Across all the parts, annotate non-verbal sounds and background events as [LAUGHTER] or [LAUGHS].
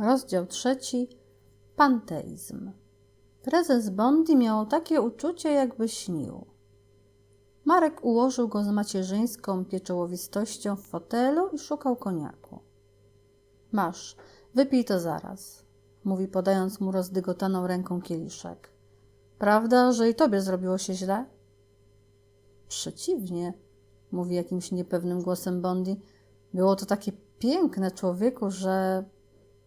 Rozdział trzeci. Panteizm. Prezes Bondi miał takie uczucie, jakby śnił. Marek ułożył go z macierzyńską pieczołowistością w fotelu i szukał koniaku. Masz, wypij to zaraz, mówi podając mu rozdygotaną ręką kieliszek. Prawda, że i tobie zrobiło się źle? Przeciwnie, mówi jakimś niepewnym głosem Bondi. Było to takie piękne, człowieku, że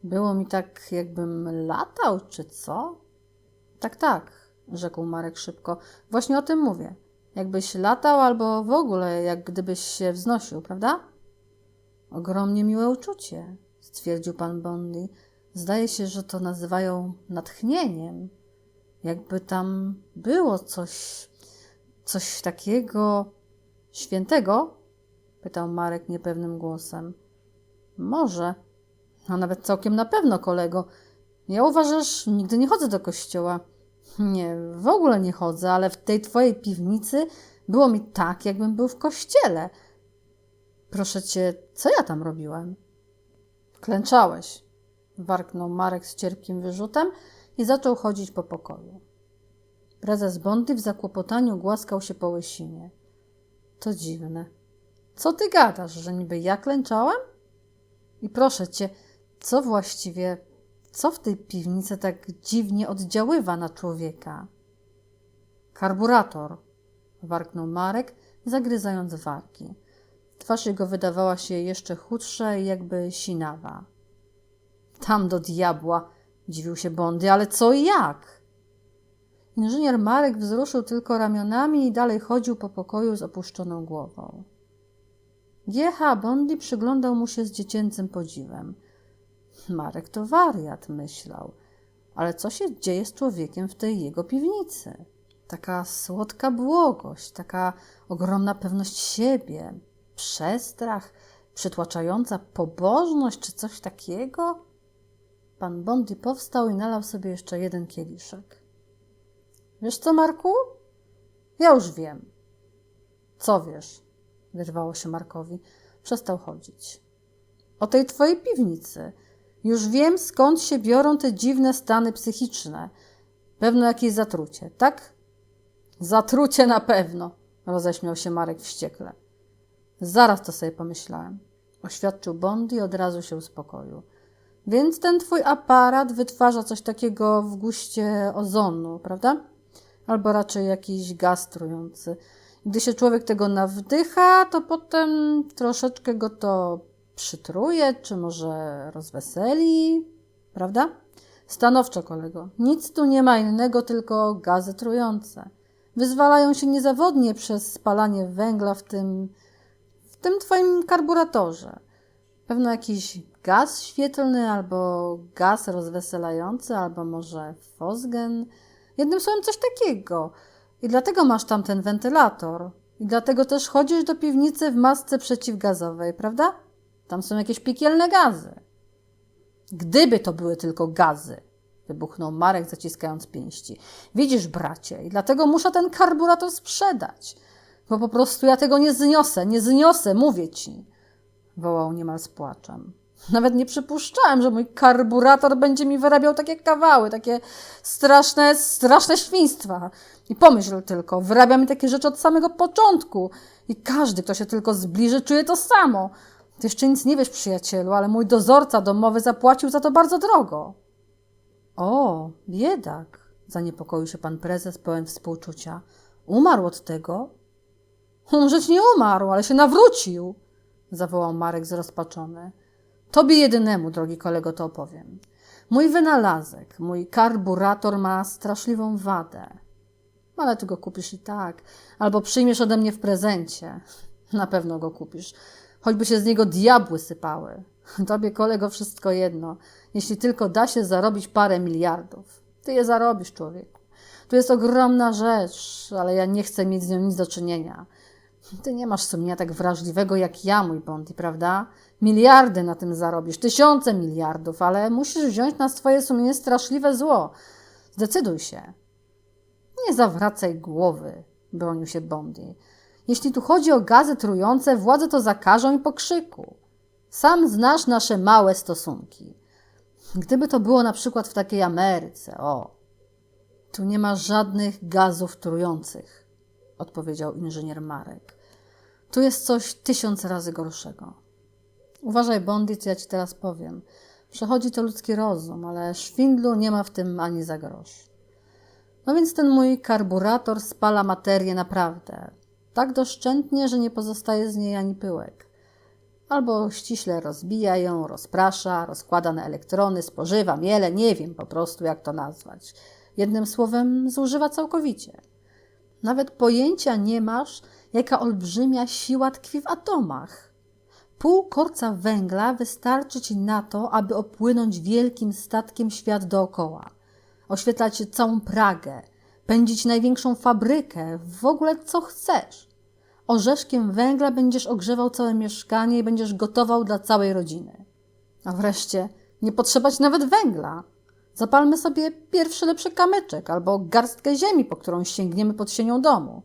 było mi tak, jakbym latał, czy co? Tak, tak, rzekł Marek szybko. Właśnie o tym mówię. Jakbyś latał, albo w ogóle jak gdybyś się wznosił, prawda? Ogromnie miłe uczucie, stwierdził pan Bondi. Zdaje się, że to nazywają natchnieniem. Jakby tam było coś, coś takiego świętego? pytał Marek niepewnym głosem. Może, a nawet całkiem na pewno, kolego. Ja uważasz, nigdy nie chodzę do kościoła. Nie, w ogóle nie chodzę, ale w tej twojej piwnicy było mi tak, jakbym był w kościele. Proszę cię, co ja tam robiłem? Klęczałeś, warknął Marek z cierpkim wyrzutem i zaczął chodzić po pokoju. Prezes Bondy w zakłopotaniu głaskał się po łysinie. To dziwne. Co ty gadasz, że niby ja klęczałem? I proszę cię, co właściwie, co w tej piwnicy tak dziwnie oddziaływa na człowieka? Karburator, warknął Marek, zagryzając warki. Twarz jego wydawała się jeszcze chudsza i jakby sinawa. Tam do diabła, dziwił się Bondy, ale co i jak? Inżynier Marek wzruszył tylko ramionami i dalej chodził po pokoju z opuszczoną głową. G.H. Bondi przyglądał mu się z dziecięcym podziwem. Marek to wariat, myślał. Ale co się dzieje z człowiekiem w tej jego piwnicy? Taka słodka błogość, taka ogromna pewność siebie, przestrach, przytłaczająca pobożność czy coś takiego? Pan Bondi powstał i nalał sobie jeszcze jeden kieliszek. Wiesz co, Marku? Ja już wiem. Co wiesz? Wyrwało się Markowi. Przestał chodzić. O tej twojej piwnicy. Już wiem, skąd się biorą te dziwne stany psychiczne. Pewno jakieś zatrucie, tak? Zatrucie na pewno, roześmiał się Marek wściekle. Zaraz to sobie pomyślałem. Oświadczył Bond i od razu się uspokoił. Więc ten twój aparat wytwarza coś takiego w guście ozonu, prawda? Albo raczej jakiś gaz trujący. Gdy się człowiek tego nawdycha, to potem troszeczkę go to przytruje, czy może rozweseli, prawda? Stanowczo, kolego. Nic tu nie ma innego, tylko gazy trujące. Wyzwalają się niezawodnie przez spalanie węgla w tym, w tym twoim karburatorze. Pewno jakiś gaz świetlny, albo gaz rozweselający, albo może fosgen. Jednym słowem coś takiego. I dlatego masz tam ten wentylator. I dlatego też chodzisz do piwnicy w masce przeciwgazowej, prawda? Tam są jakieś piekielne gazy. Gdyby to były tylko gazy, wybuchnął Marek, zaciskając pięści. Widzisz, bracie, i dlatego muszę ten karburator sprzedać. Bo po prostu ja tego nie zniosę, nie zniosę, mówię ci. Wołał niemal z płaczem. Nawet nie przypuszczałem, że mój karburator będzie mi wyrabiał takie kawały, takie straszne, straszne świństwa. I pomyśl tylko, wyrabia mi takie rzeczy od samego początku. I każdy, kto się tylko zbliży, czuje to samo. Ty jeszcze nic nie wiesz, przyjacielu, ale mój dozorca domowy zapłacił za to bardzo drogo. O, biedak, zaniepokoił się pan prezes pełen współczucia. Umarł od tego? Umrzeć nie umarł, ale się nawrócił, zawołał Marek zrozpaczony. Tobie jedynemu, drogi kolego, to opowiem. Mój wynalazek, mój karburator ma straszliwą wadę. Ale ty go kupisz i tak. Albo przyjmiesz ode mnie w prezencie. Na pewno go kupisz. Choćby się z niego diabły sypały. [LAUGHS] Tobie, kolego, wszystko jedno. Jeśli tylko da się zarobić parę miliardów. Ty je zarobisz, człowieku. Tu jest ogromna rzecz, ale ja nie chcę mieć z nią nic do czynienia. Ty nie masz sumienia tak wrażliwego jak ja, mój Bondi, prawda? Miliardy na tym zarobisz, tysiące miliardów, ale musisz wziąć na swoje sumienie straszliwe zło. Zdecyduj się. Nie zawracaj głowy, bronił się Bondi. Jeśli tu chodzi o gazy trujące, władze to zakażą i po krzyku. Sam znasz nasze małe stosunki. Gdyby to było na przykład w takiej Ameryce, o, tu nie ma żadnych gazów trujących, odpowiedział inżynier Marek. Tu jest coś tysiąc razy gorszego. Uważaj, Bondi, co ja ci teraz powiem. Przechodzi to ludzki rozum, ale szwindlu nie ma w tym ani za grosz. No więc ten mój karburator spala materię naprawdę. Tak doszczętnie, że nie pozostaje z niej ani pyłek. Albo ściśle rozbija ją, rozprasza, rozkłada na elektrony, spożywa miele, nie wiem po prostu jak to nazwać. Jednym słowem, zużywa całkowicie. Nawet pojęcia nie masz, jaka olbrzymia siła tkwi w atomach. Pół korca węgla wystarczy ci na to, aby opłynąć wielkim statkiem świat dookoła, oświetlać całą Pragę, pędzić największą fabrykę, w ogóle co chcesz. Orzeszkiem węgla będziesz ogrzewał całe mieszkanie i będziesz gotował dla całej rodziny. A wreszcie nie potrzeba ci nawet węgla. Zapalmy sobie pierwszy lepszy kamyczek albo garstkę ziemi, po którą sięgniemy pod sienią domu.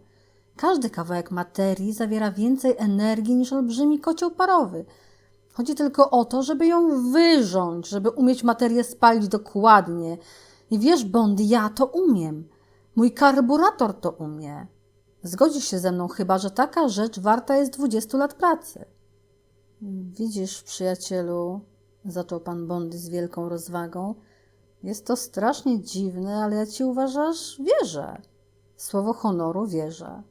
Każdy kawałek materii zawiera więcej energii niż olbrzymi kocioł parowy. Chodzi tylko o to, żeby ją wyrząć, żeby umieć materię spalić dokładnie. I wiesz, Bond, ja to umiem. Mój karburator to umie. Zgodzisz się ze mną chyba, że taka rzecz warta jest dwudziestu lat pracy. Widzisz, przyjacielu, zaczął pan Bondy z wielką rozwagą, jest to strasznie dziwne, ale ja ci uważasz, wierzę. Słowo honoru wierzę.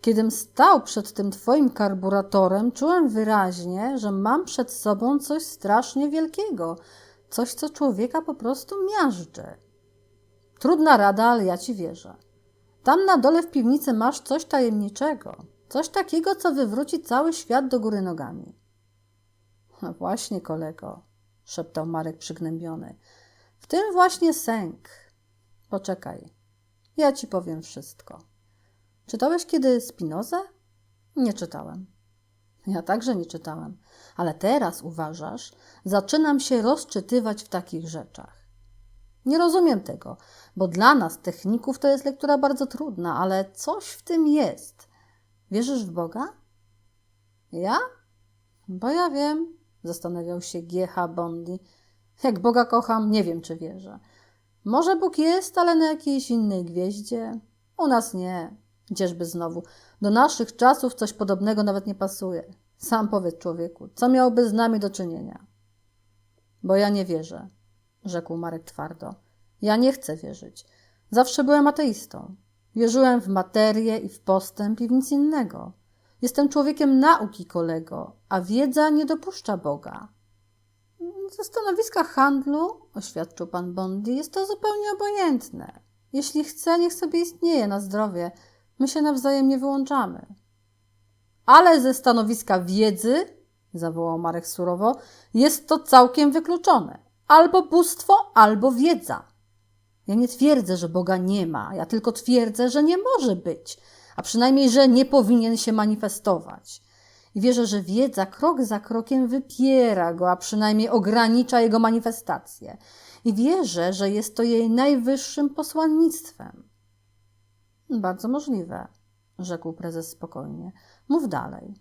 Kiedym stał przed tym twoim karburatorem, czułem wyraźnie, że mam przed sobą coś strasznie wielkiego, coś, co człowieka po prostu miażdży. Trudna rada, ale ja ci wierzę. Tam na dole w piwnicy masz coś tajemniczego, coś takiego, co wywróci cały świat do góry nogami. No właśnie, kolego, szeptał Marek przygnębiony. W tym właśnie sęk. Poczekaj, ja ci powiem wszystko. Czytałeś kiedy Spinozę? Nie czytałem. Ja także nie czytałem, ale teraz uważasz, zaczynam się rozczytywać w takich rzeczach. Nie rozumiem tego, bo dla nas, techników, to jest lektura bardzo trudna, ale coś w tym jest. Wierzysz w Boga? Ja? Bo ja wiem, zastanawiał się G.H. Bondi. Jak Boga kocham, nie wiem, czy wierzę. Może Bóg jest, ale na jakiejś innej gwieździe? U nas nie. Gdzieżby znowu. Do naszych czasów coś podobnego nawet nie pasuje. Sam powiedz człowieku, co miałoby z nami do czynienia? Bo ja nie wierzę, rzekł Marek twardo. Ja nie chcę wierzyć. Zawsze byłem ateistą. Wierzyłem w materię i w postęp i w nic innego. Jestem człowiekiem nauki, kolego, a wiedza nie dopuszcza Boga. Ze stanowiska handlu, oświadczył pan Bondi, jest to zupełnie obojętne. Jeśli chce, niech sobie istnieje na zdrowie. My się nawzajem nie wyłączamy. Ale ze stanowiska wiedzy, zawołał Marek surowo, jest to całkiem wykluczone. Albo bóstwo, albo wiedza. Ja nie twierdzę, że Boga nie ma, ja tylko twierdzę, że nie może być, a przynajmniej, że nie powinien się manifestować. I wierzę, że wiedza krok za krokiem wypiera go, a przynajmniej ogranicza jego manifestację. I wierzę, że jest to jej najwyższym posłannictwem. Bardzo możliwe, rzekł prezes spokojnie. Mów dalej.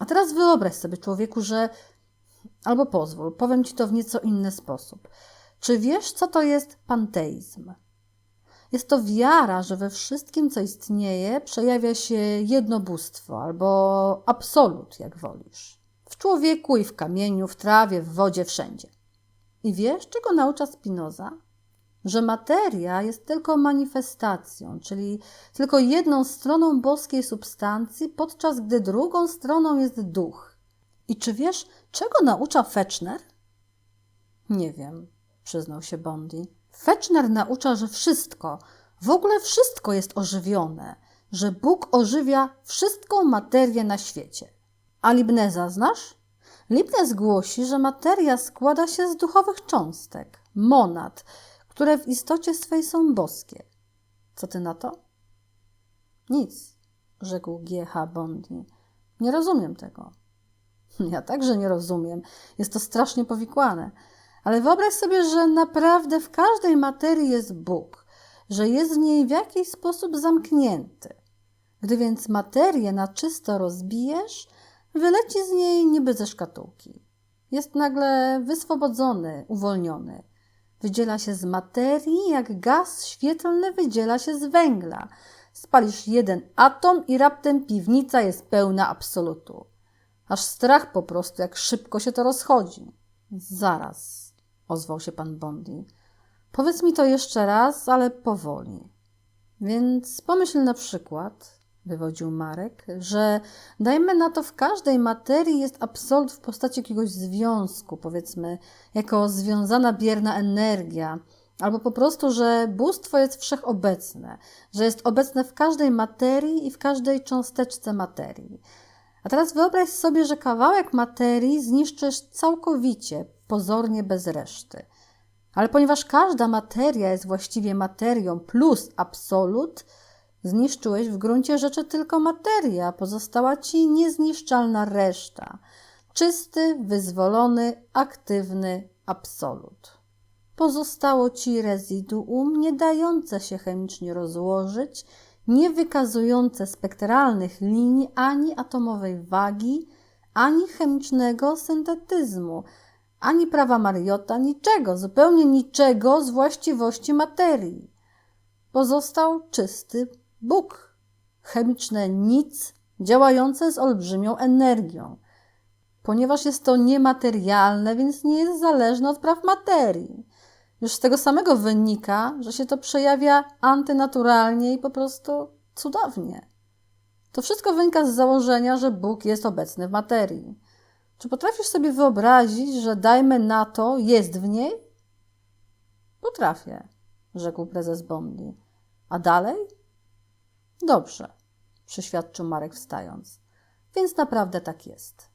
A teraz wyobraź sobie, człowieku, że. Albo pozwól, powiem ci to w nieco inny sposób. Czy wiesz, co to jest panteizm? Jest to wiara, że we wszystkim, co istnieje, przejawia się jedno bóstwo albo absolut, jak wolisz. W człowieku i w kamieniu, w trawie, w wodzie, wszędzie. I wiesz, czego naucza Spinoza? Że materia jest tylko manifestacją, czyli tylko jedną stroną boskiej substancji, podczas gdy drugą stroną jest duch. I czy wiesz, czego naucza Fechner? Nie wiem, przyznał się Bondi. Fechner naucza, że wszystko, w ogóle wszystko jest ożywione, że Bóg ożywia wszystką materię na świecie. A Libneza znasz? Leibniz głosi, że materia składa się z duchowych cząstek, monad, które w istocie swej są boskie. Co ty na to? Nic, rzekł G.H. Bondi. Nie rozumiem tego. [LAUGHS] Ja także nie rozumiem. Jest to strasznie powikłane. Ale wyobraź sobie, że naprawdę w każdej materii jest Bóg, że jest w niej w jakiś sposób zamknięty. Gdy więc materię na czysto rozbijesz, wyleci z niej niby ze szkatułki. jest nagle wyswobodzony, uwolniony. Wydziela się z materii, jak gaz świetlny wydziela się z węgla. Spalisz jeden atom i raptem piwnica jest pełna absolutu. Aż strach po prostu, jak szybko się to rozchodzi. Zaraz, ozwał się pan Bondi. Powiedz mi to jeszcze raz, ale powoli. Więc pomyśl na przykład, wywodził Marek, że dajmy na to w każdej materii jest absolut w postaci jakiegoś związku, powiedzmy, jako związana bierna energia, albo po prostu, że bóstwo jest wszechobecne, że jest obecne w każdej materii i w każdej cząsteczce materii. A teraz wyobraź sobie, że kawałek materii zniszczysz całkowicie, pozornie bez reszty. Ale ponieważ każda materia jest właściwie materią plus absolut, zniszczyłeś w gruncie rzeczy tylko materię, a pozostała ci niezniszczalna reszta. Czysty, wyzwolony, aktywny absolut. Pozostało ci rezyduum nie dające się chemicznie rozłożyć, nie wykazujące spektralnych linii ani atomowej wagi, ani chemicznego syntetyzmu, ani prawa Mariota, niczego, zupełnie niczego z właściwości materii. Pozostał czysty Bóg, chemiczne nic, działające z olbrzymią energią. Ponieważ jest to niematerialne, więc nie jest zależne od praw materii. Już z tego samego wynika, że się to przejawia antynaturalnie i po prostu cudownie. To wszystko wynika z założenia, że Bóg jest obecny w materii. Czy potrafisz sobie wyobrazić, że dajmy na to jest w niej? Potrafię, rzekł prezes Bondi. A dalej? Dobrze, przyświadczył Marek wstając. Więc naprawdę tak jest.